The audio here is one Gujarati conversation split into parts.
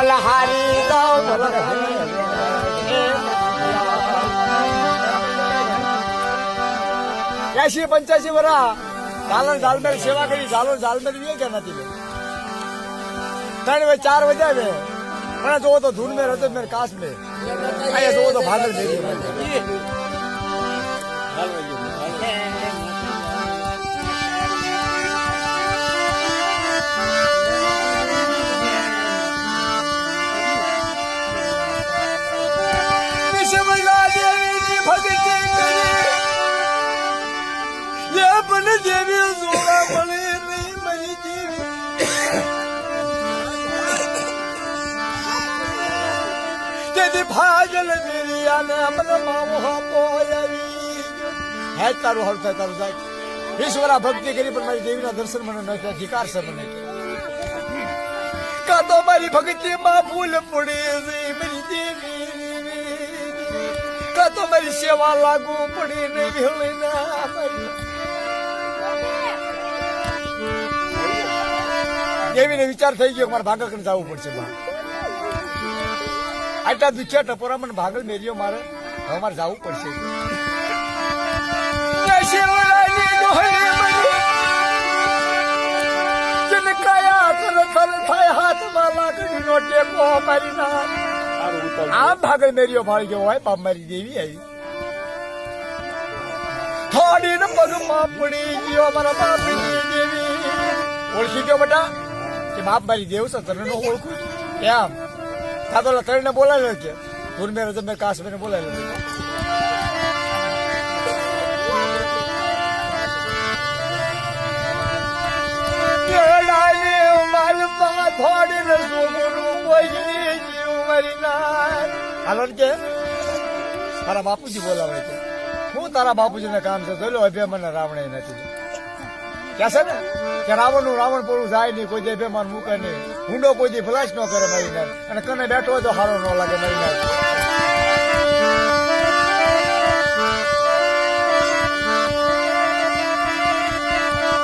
બલહારી જાઉં એસી પંચ્યાસી વરા ઝાલણ ઝાલમેર સેવા કરી ઝાલણ ઝાલમેર વે કે નથી લે ત્રણ વે ચાર વજા વે પણ જોવો તો ધૂન મેર હતો મેર કાશ મેર અહીંયા જોવો તો ભાદર મેરી ભાગલ મેરિયાને અમને મામો પોયાવી હે તારું હર થાય, તારું જાય. ઈશ્વરા ભક્તિ કરી, પણ મારી દેવીના દર્શન મને ન થયા ધિકાર છે મને. કા તો મારી ભક્તિમાં ભૂલ પડી છે મારી દેવી કા તો મારી સેવા લાગુ પડી ને ભેળી ના દેવીને વિચાર થઈ ગયો મારે ભાગલ કરીને જવું પડશે, બા. આટલા દુચ્યા ટપોરા મને ભાગલ મેર્યો મારે. હવે મારે જવું પડશે. આમ ભાગલ મેર્યો ભાળી ગયો હોય બાપ મારી દેવી આવી. થોડી ને પગમાં પડી ગયો મારા બાપની દેવી. ઓળખી ગયો બેટા? કે બાપ મારી દેવ છે તને ઓળખું? એમ તો કે ધૂન મેં રજમ મેં કાશ મેં બોલાવ્યો કેળાની માલમાં થોડીને છોકરું કોઈ જીવ મરી ના. હાલો કે? તારા બાપુજી બોલાવે છે. હું તારા બાપુજીને કામ છે? જોઈ લો અભિમાન રાવણે નથી. છે ને કે રાવણનું રાવણ પોળું જાય નહીં કોઈ દે બેમાન મૂકે નહીં. હુંડો કોઈ દી ફ્લાશ ન કરે મારી નાખ અને કને બેઠો હોય તો હારો ન લાગે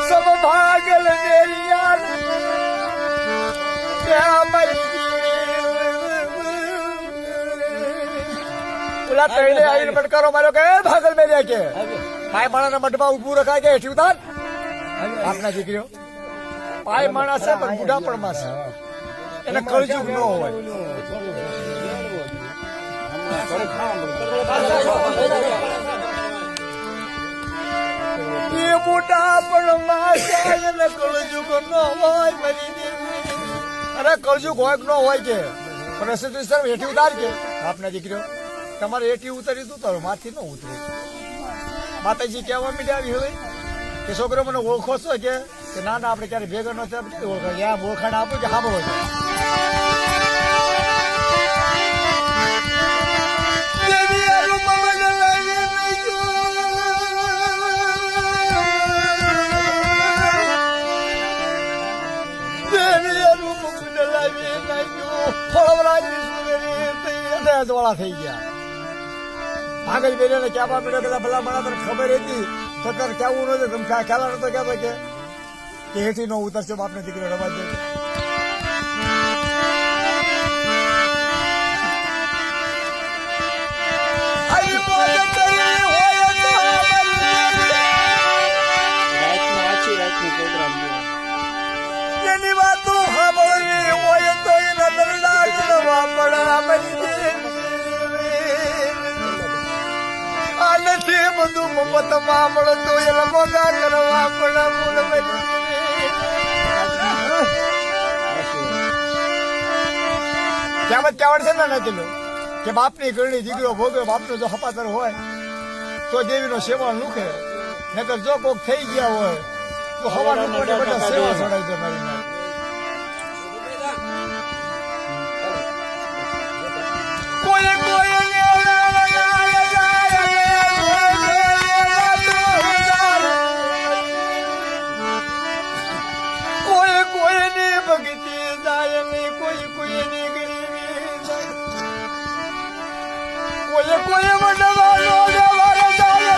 સબ ભાગલ ઓલા તૈણે આવીને બટકારો માર્યો કે "એ ભાગલ મેરિયા કે? પાય માણાના મઢમાં ઊભું રખાય કે હેઠી ઉતાર. આપના દીકરીઓ? પાય માણસ છે, પણ બુઢાપણમાં છે. એને કળજુગ ન હોય. એ બુઢાપણમાં છે, એને કળજુગ ન હોય, મારી અરે હોય ન હોય કે? પણ રસી સર હેઠી ઉતાર કે? આપના દીકરીઓ, તમારે હેઠી ઉતારી તું, તારું માથી ન ઉતરે. માતાજી કહેવા મીડ્યા આવી હોય કે છોકરો મને ઓળખો છો કે? ના ના, આપણે ક્યારે ભેગા નથી આપણે ક્યાં યા ઓળખાણ આપું કે સાંભળો સુંદરી થઈ ગયા. ભાગલ બેને ક્યાં મળ્યો કે ભલા મને ખબર હતી? તો તારે કેવું નથી તમે ખ્યા- ખ્યાલ નતો કહેતો કે હેઠી નો ઉતરશે, બાપને દીકરો રવા દે. જેની વાતો તો એના દરડા કરવા પડે નથી બધું મફતમાં મળતું એના મોગા કરવા પણ. કહેવત કહેવત છે ને નથી કે બાપની ગરણી દીકરો ભોગવે, બાપનો જો હપાતર હોય, તો દેવીનો સેવા લુખે. નકર જો કોક થઈ ગયા હોય, તો હવાનું સેવા ચડાવી દે મારી કોઈ કોઈ કોઈ વડવાનો વ્યવહાર જાય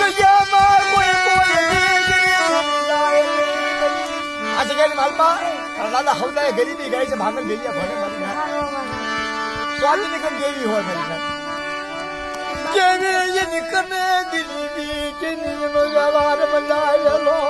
જગ્યામાં કોઈ કોઈની ગરીબી જાય નહીં. આ જગ્યાની માલમાં દાદા હવદાએ ગરીબી ગાય છે ભાગલ ભેલિયા ભણે મારી નાથ સ્વામીની હોય વ્યવહાર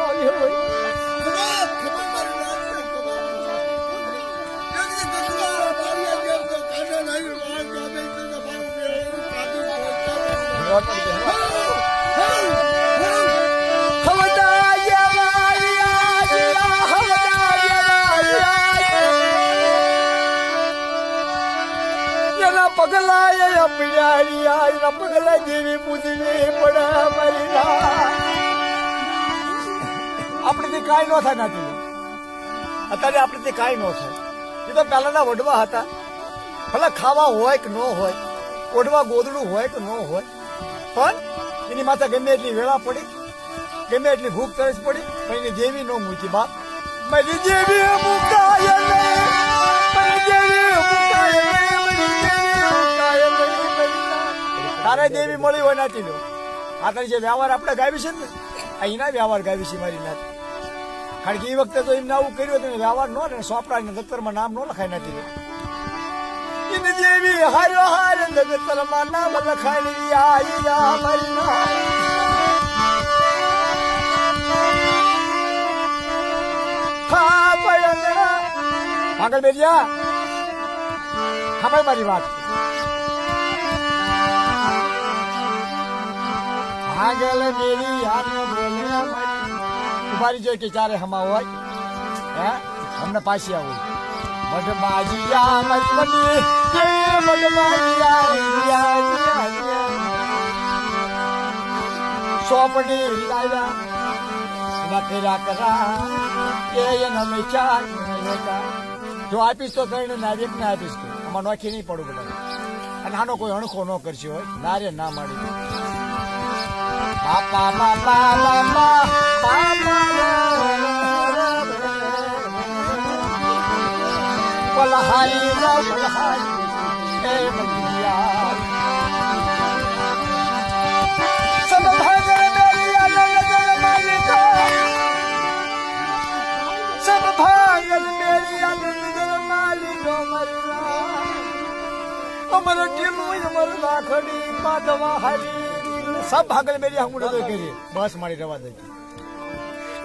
આજ્યા. એના પગલા જેવી પૂજવી પડે મારી આપણેથી કાંઈ ન થાય નથી અત્યારે આપણેથી કાંઈ ન થાય એ તો પહેલાના વડવા હતા ભલે ખાવા હોય કે ન હોય ઓઢવા ગોદડું હોય કે ન હોય પણ એની માથે ગમે એટલી વેળા પડી ગમે એટલી ભૂખ તરસ પડી પણ એની જેવી ન મૂકી બાપ મારી જેવી મુકાય નહીં જેવી મુકાય નહીં તારે દેવી મળી હોય નાતી લો આ તારી જે વ્યવહાર આપણે ગાવી છે ને અહીંના વ્યવહાર ગાવી છે મારી નાથ કારણ કે એ વખતે તો એમને આવું કર્યું હતું વ્યવહાર નો ને સોપડા દફતરમાં નામ નો લખાય નથી એને જેવી હારો હાર દફતરમાં નામ લખાઈ આઈ આ મારી ભયંકરા આગળ બેરિયા મારી વાત. આગળ મેરી આને બોલે ઉભારી જોઈએ કે ચારે હમા હોય હે અમને પાછી આવું મઢમાજીયા મતલબી કે મઢમાજીયા સોપડી લાવ્યા નકરા કરા કે ચાર મેચા જો આપીશ તો ત્રણ ના એક ને આપીશ આમાં નોખી નહીં પડું બધા અને આનો કોઈ અણખો ન કરશે હોય નારે ના માડી પલહારી પલહારી બંધિયા અમર ટીલું અમર લાખડી પાદવા હરી સબ ભાગલ મેરી હમ ઉડે કરી. બસ મારી રવા દે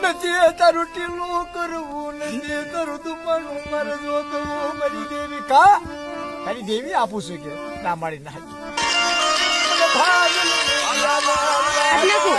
નથી તારું ટીલું કરવું નથી તારું દુમણું મર જો તો મારી દેવી કા? તારી દેવી આપું છું કે ના મારી ના ભાગલ એટલે શું